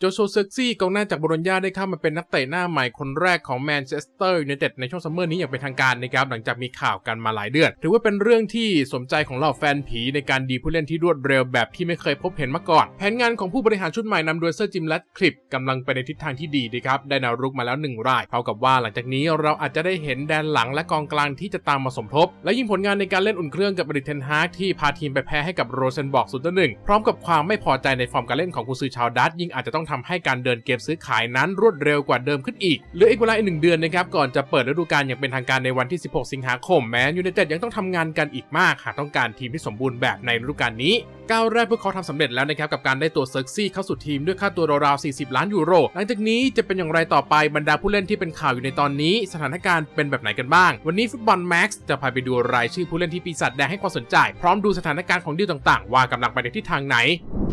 โจโชเซกซี่กองหน้าจากบโลญญาได้เข้ามาเป็นนักเตะหน้าใหม่คนแรกของแมนเชสเตอร์ยูไนเต็ดในช่วงซัมเมอร์นี้อย่างเป็นทางการนะครับหลังจากมีข่าวกันมาหลายเดือน ถือว่าเป็นเรื่องที่สมใจของเหล่าแฟนผีในการดีผู้เล่นที่รวดเร็วแบบที่ไม่เคยพบเห็นมาก่อน แผนงานของผู้บริหารชุดใหม่นำโดยเซอร์จิมแรดคลิปกำลังไปในทิศทางที่ดีนะครับได้แนวรุกมาแล้วหนึ่งรายเท่ากับว่าหลังจากนี้เราอาจจะได้เห็นแดนหลังและกองกลางที่จะตามมาสมทบ และยิ่งผลงานในการเล่นอุ่นเครื่องกับบริเทนฮาร์กที่พาทีมไปแพ้ให้กับโรเซนบอกศูนย์ต่อหนึ่งพร้อมกับความไม่พอใจในฟอร์มการเล่นของกุซือชาวดัตยิ่งอาจจะต้องทำให้การเดินเกมซื้อขายนั้นรวดเร็วกว่าเดิมขึ้นอีกเหลืออีกเวลาอีกหนึ่งเดือนนะครับก่อนจะเปิดฤดูกาลอย่างเป็นทางการในวันที่ 16 สิงหาคมแม้ยูไนเต็ดยังต้องทำงานกันอีกมากหากต้องการทีมที่สมบูรณ์แบบในฤดูกาลนี้ก้าวแรกพวกเขาทำสำเร็จแล้วนะครับกับการได้ตัวเซิร์กซี่เข้าสู่ทีมด้วยค่าตัวราวๆ 40 ล้านยูโร หลังจากนี้จะเป็นอย่างไรต่อไปบรรดาผู้เล่นที่เป็นข่าวอยู่ในตอนนี้ สถานการณ์เป็นแบบไหนกันบ้าง วันนี้ฟุตบอลแม็กซ์จะพาไปดูรายชื่อผู้เล่นที่ปีศาจแดงให้ความสนใจ พร้อมดูสถานการณ์ของดีลต่างๆ ว่ากำลังไปในทิศทางไหน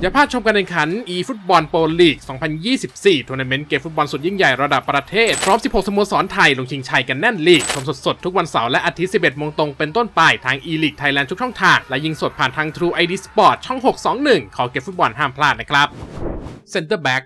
อย่าพลาดชมการแข่งขัน e ฟุตบอลโปรลีก 2024 ทัวร์นาเมนต์เกมฟุตบอลสุดยิ่งใหญ่ระดับประเทศ พร้อม 16 สโมสรไทย ลงชิงชัยกันแน่นลีก ชมสดๆ ทุกวันเสาร์และอาทิตย์ 11 โมงตรงเป็นต้นไป ทาง e League Thailand ทุกช่องทาง และยิงสดผ่านทาง True ID Sport ช่อง 621 ขอเก็บฟุตบอลห้ามพลาดนะครับ Center Back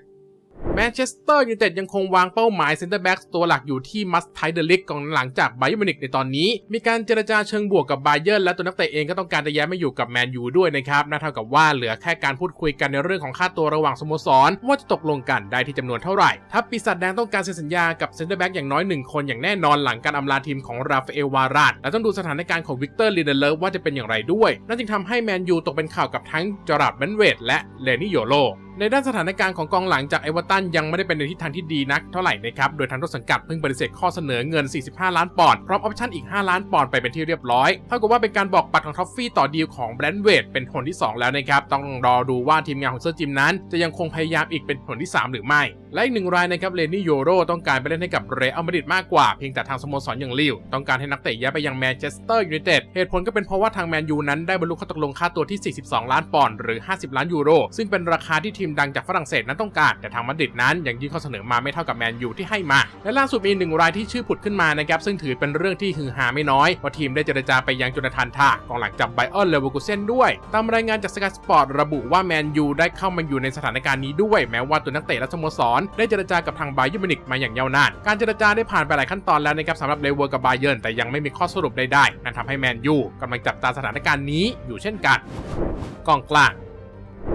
มนเชสเตอร์ยูไนเต็ดยังคงวางเป้าหมายเซนเตอร์แบ็กตัวหลักอยู่ที่มัสไทเดลิกกองหลังจากไบเอร์มินิกในตอนนี้ มีการเจรจาเชิงบวกกับไบเยอร์และตัวนักเตะเองก็ต้องการจะย้ายมาอยู่กับแมนยูด้วยนะครับน่าเท่ากับว่าเหลือแค่การพูดคุยกันในเรื่องของค่าตัวระหว่างสโมสร ว่าจะตกลงกันได้ที่จำนวนเท่าไหร่ถ้าปีศาจแดงต้องการเซ็นสัญญากับเซนเตอร์แบ็กอย่างน้อยหนึ่งคนอย่างแน่นอนหลังการอำลาทีมของราฟาเอลวารานและต้องดูสถานการณ์ของวิกเตอร์ลีเดเลอร์ว่าจะเป็นอย่างไรด้วยนั่นจึงทำให้แมนยูตกเป็นข่าวกับทั้งจอร์ดเบนเวดและเลนี่โยโล ในด้านสถานการณ์ของกองหลังจากเอเวอร์ตันยังไม่ได้เป็นในทิศทางที่ดีนักเท่าไหร่นะครับ โดยทางต้นสังกัดเพิ่งปฏิเสธข้อเสนอเงิน 45 ล้านปอนด์พร้อมออปชั่นอีก 5 ล้านปอนด์ไปเป็นที่เรียบร้อย เท่ากับว่าเป็นการบอกปัดของท็อฟฟี่ต่อดีลของแบรนด์เวดเป็นผลที่ 2 แล้วนะครับ ต้องรอดูว่าทีมงานของเซอร์จิมนั้น จะยังคงพยายามอีกเป็นผลที่ 3 หรือไม่ และอีกหนึ่งรายนะครับเลนี่โยโรต้องการไปเล่นให้กับเรอัลมาดริดมากกว่าเพียงแต่ทางสโมสรอย่างลิวต้องการให้นักเตะย้ายไปยังแมนเชสเตอร์ยูไนเต็ดเหตุผลก็เป็นเพราะว่าทางแมนยูนั้นได้บรรลุข้อตกลงค่าตัวที่ 42 ล้านปอนด์หรือ 50 ล้านยูโรซึ่งเป็นราคาที่ทีมดังจากฝรั่งเศสนั้นต้องการ แต่ทางมาดริดนั้นยังยื่นข้อเสนอมาไม่เท่ากับแมนยูที่ให้มา และล่าสุดมีหนึ่งรายที่ชื่อผุดขึ้นมานะครับซึ่งถือเป็นเรื่องที่ฮือฮาไม่น้อยว่าทีมได้เจรจาไปยังโจนาธานทากองหลังจากไบออนเลเวอร์กูเซนด้วย ตามรายงานจากสกายสปอร์ตระบุว่าแมนยูได้เข้ามาอยู่ในสถานการณ์นี้ด้วยแม้ว่าตัวนักเตะและสโมสรได้เจรจากับทางไบยอร์มินิกมาอย่างยาวนาน การเจรจาได้ผ่านไปหลายขั้นตอนแล้วนะครับสำหรับเลเวอร์กับไบเยอร์แต่ยังไม่มีข้อสรุปใดๆนั่นทำให้แมนยูกำลังจับตาสถานการณ์นี้อยู่เช่นกันกองกลาง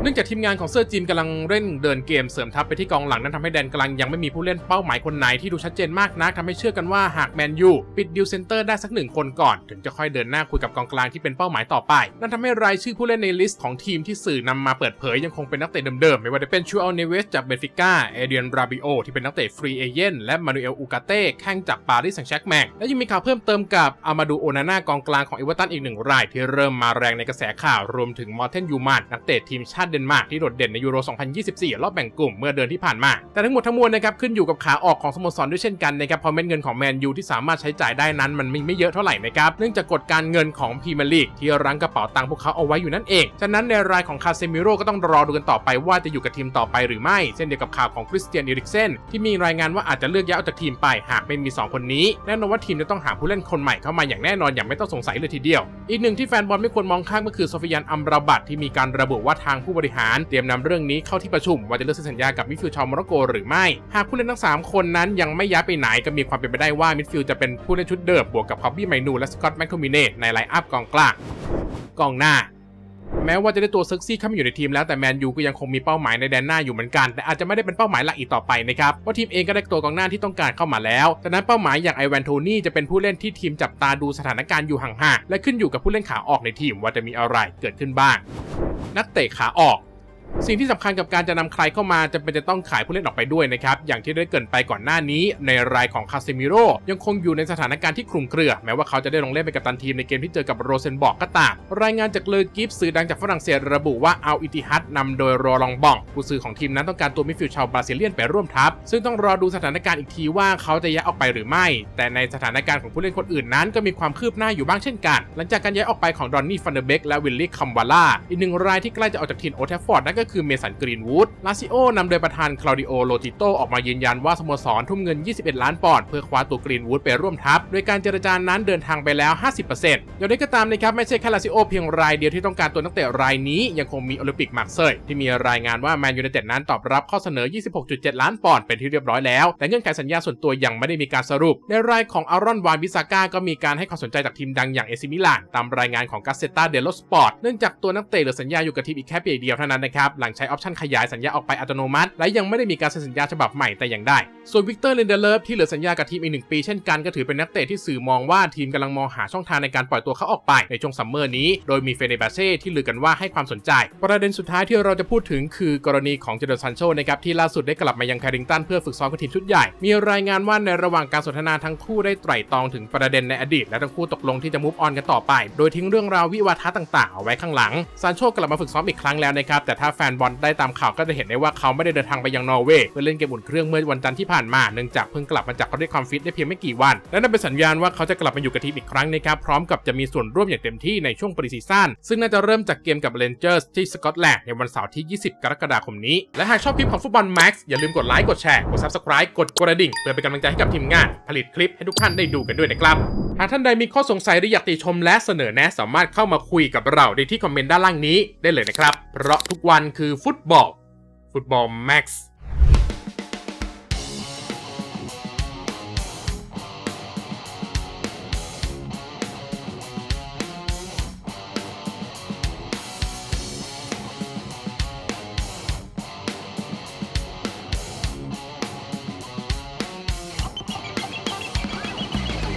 เนื่องจากทีมงานของเซอร์จิมกำลังเร่งเดินเกมเสริมทัพไปที่กองหลังนั้นทำให้แดนกลางยังไม่มีผู้เล่นเป้าหมายคนไหนที่ดูชัดเจนมากนักทำให้เชื่อกันว่าหากแมนยูปิดดิวเซนเตอร์ได้สักหนึ่งคนก่อน ถึงจะค่อยเดินหน้าคุยกับกองกลางที่เป็นเป้าหมายต่อไป นั่นทำให้รายชื่อผู้เล่นในลิสต์ของทีมที่สื่อนำมาเปิดเผยยังคงเป็นนักเตะเดิมๆไม่ว่าจะเป็นชูอัลเนเวสจากเบนฟิก้าเอเดียนราบิโอที่เป็นนักเตะฟรีเอเย่นและมานูเอลอูกาเต้แข่งจากปารีสแซงต์แชร์กแมงและยังมีข่าวเพิ่มเติมกับอามาดูโอนาน่ากองกลางของเอเวอร์ตันอีกหนึ่งรายที่เริ่มมาแรงในกระแสข่าวรวมถึงมอร์เทนยูมานนักเตะทีมชาติเดนมาร์กที่โดดเด่นในยูโร 2024 รอบแบ่งกลุ่มเมื่อเดือนที่ผ่านมา แต่ทั้งหมดทั้งมวลนะครับขึ้นอยู่กับขาออกของสโมสรด้วยเช่นกันนะครับเพราะเม็ดเงินของแมนยูที่สามารถใช้จ่ายได้นั้นมันมีไม่เยอะเท่าไหร่นะครับเนื่องจากกฎการเงินของพรีเมียร์ลีกที่รั้งกระเป๋าตังค์พวกเขาเอาไว้อยู่นั่นเองฉะนั้นในรายของคาเซมิโร่ก็ต้องรอดูกันต่อไปว่าจะอยู่กับทีมต่อไปหรือไม่เช่นเดียวกับข่าวของคริสเตียนเอริกเซนที่มีรายงานว่าอาจจะเลือกย้ายออกจากทีมไปหากไม่มี 2 คนนี้แน่นอนว่าทีมจะต้องหาผู้เล่นคนใหม่เข้ามาอย่างแน่นอนอย่างไม่ต้องสงสัยเลยทีเดียว อีกหนึ่งที่แฟนบอลไม่ควรมองข้ามก็คือโซฟิยันอัมราบัตที่มีการระบุว่าทางผู้บริหารเตรียมนำเรื่องนี้เข้าที่ประชุมว่าจะเลือกเซ็นสัญญากับมิดฟิลด์ชาวโมร็อกโกหรือไม่ หากผู้เล่นทั้ง 3 คนนั้นยังไม่ย้ายไปไหนก็มีความเป็นไปได้ว่ามิดฟิลด์จะเป็นผู้เล่นชุดเดิมบวกกับคอบบี้ไมนูและสกอตแมคโทมิเนในไลน์อัพกองกลางกองหน้า แม้ว่าจะได้ตัวเซ็กซี่เข้ามาอยู่ในทีมแล้วแต่แมนยูก็ยังคงมีเป้าหมายในแดนหน้าอยู่เหมือนกัน แต่อาจจะไม่ได้เป็นเป้าหมายหลักอีกต่อไปนะครับเพราะทีมเองก็ได้ตัวกองหน้าที่ต้องการเข้ามาแล้วดังนั้นเป้าหมายอย่างไอแวนโทนี่จะเป็นผู้เล่นที่ทีมจับตาดูสถานการณ์อยู่ห่างๆและขึ้นอยู่กับผู้เล่นขาออกในทีมว่าจะมีอะไรเกิดขึ้นบ้าง นักเตะขาออก สิ่งที่สำคัญกับการจะนำใครเข้ามาจะเป็นจะต้องขายผู้เล่นออกไปด้วยนะครับ อย่างที่ได้เกรินไปก่อนหน้านี้ ในรายของคาเซมิโร่ยังคงอยู่ในสถานการณ์ที่คลุมเครือ แม้ว่าเขาจะได้ลงเล่นเป็นกัปตันทีมในเกมที่เจอกับโรเซนบอกก็ตาม รายงานจากเลอกิฟสื่อดังจากฝรั่งเศสระบุว่าเอาอิติฮัดนำโดยโรลองบองผู้ซื้อของทีมนั้นต้องการตัวมิดฟิลด์ชาวบราซิเลียนไปร่วมทัพ ซึ่งต้องรอดูสถานการณ์อีกทีว่าเขาจะย้ายออกไปหรือไม่ แต่ในสถานการณ์ของผู้เล่นคนอื่นนั้น ก็มีความคืบหน้าอยู่บ้างเช่นกัน หลังจากการย้ายออกไปของดอนนี่ฟันเดเบกและวิลลี่คัมวาล่าอีกหนึ่งรายที่ใกล้จะออกจากทีมโอเทฟฟอร์ดนั่นก็ก็คือเมสันกรีนวูดลาซิโอนำโดยประธานคลาดิโอโลติโตออกมายืนยันว่าสโมสรทุ่มเงิน 21 ล้านปอนด์เพื่อคว้าตัวกรีนวูดไปร่วมทัพ โดยการเจรจานั้นเดินทางไปแล้ว 50%อย่างไรก็ตามนะครับไม่ใช่แค่ลาซิโอเพียงรายเดียวที่ต้องการตัวนักเตะรายนี้ยังคงมีโอลิมปิกมาร์เซยที่มีรายงานว่าแมนยูไนเต็ดนั้นตอบรับข้อเสนอ 26.7 ล้านปอนด์เป็นที่เรียบร้อยแล้วแต่เงื่อนไขสัญญาส่วนตัวยังไม่ได้มีการสรุป ในรายของอารอนวานบิซาก้าก็มีการให้ความสนใจจากทีมดังอย่างเอซิมิลานตามรายงานของกาเซตาเดลโลสปอร์ตเนื่องจากตัวนักเตะเหลือสัญญาอยู่กับทีมอีกแค่ปีเดียวเท่านั้นนะครับหลังใช้ออปชันขยายสัญญาออกไปอัตโนมัติ และยังไม่ได้มีการเซ็นสัญญาฉบับใหม่แต่อย่างใดส่วนวิกเตอร์เลนเดเลฟที่เหลือสัญญากับทีมอีกหนึ่งปีเช่นกันก็ถือเป็นนักเตะที่สื่อมองว่าทีมกำลังมองหาช่องทางในการปล่อยตัวเขาออกไปในช่วงซัมเมอร์นี้ โดยมีเฟเนบาเช่ที่ลือกันว่าให้ความสนใจ ประเด็นสุดท้ายที่เราจะพูดถึงคือกรณีของเจเดอร์ซันโชนะครับที่ล่าสุดได้กลับมายังแคริงตันเพื่อฝึกซ้อมกับทีมชุดใหญ่ มีรายงานว่าในระหว่างการสนทนาทั้งคู่ได้ไตร่ตรองถึงประเด็นในอดีตและทั้งคู่ตกลงที่จะมูฟออนกันต่อไป โดยทิ้งเรื่องราววิวาทะต่างๆเอาไว้ข้างหลังซานโชกลับมาฝึกซ้อมอีกครั้งแล้วนะครับแต่ถ้าแฟนบอลได้ตามข่าวก็จะเห็นได้ว่าเขาไม่ได้เดินทางไปยังนอร์เวย์เพื่อเล่นเกมอุ่นเครื่องเมื่อวันจันทร์ที่ผ่านมาเนื่องจากเพิ่งกลับมาจากเขาได้ความฟิตได้เพียงไม่กี่วัน และนั่นเป็นสัญญาณว่าเขาจะกลับมาอยู่กับทีมอีกครั้งนะครับพร้อมกับจะมีส่วนร่วมอย่างเต็มที่ในช่วงปรีซีซั่นซึ่งน่าจะเริ่มจากเกมกับเรนเจอร์สที่สกอตแลนด์ในวันเสาร์ที่ 20 กรกฎาคมนี้และหากชอบคลิปของฟุตบอลแม็กซ์อย่าลืมกดไลค์กดแชร์กด subscribe กดกระดิ่งเพื่อเป็นกำลังใจให้กับทีมงาน ผลิตคลิปให้ทุกท่านได้ดูกันด้วยนะครับหากท่านใดมีข้อสงสัยหรืออยากติชมและเสนอแนะสามารถเข้ามาคุยกับเราได้ที่คอมเมนต์ด้านล่างนี้ได้เลยนะครับ เพราะทุกวันคือฟุตบอล ฟุตบอลแม็กซ์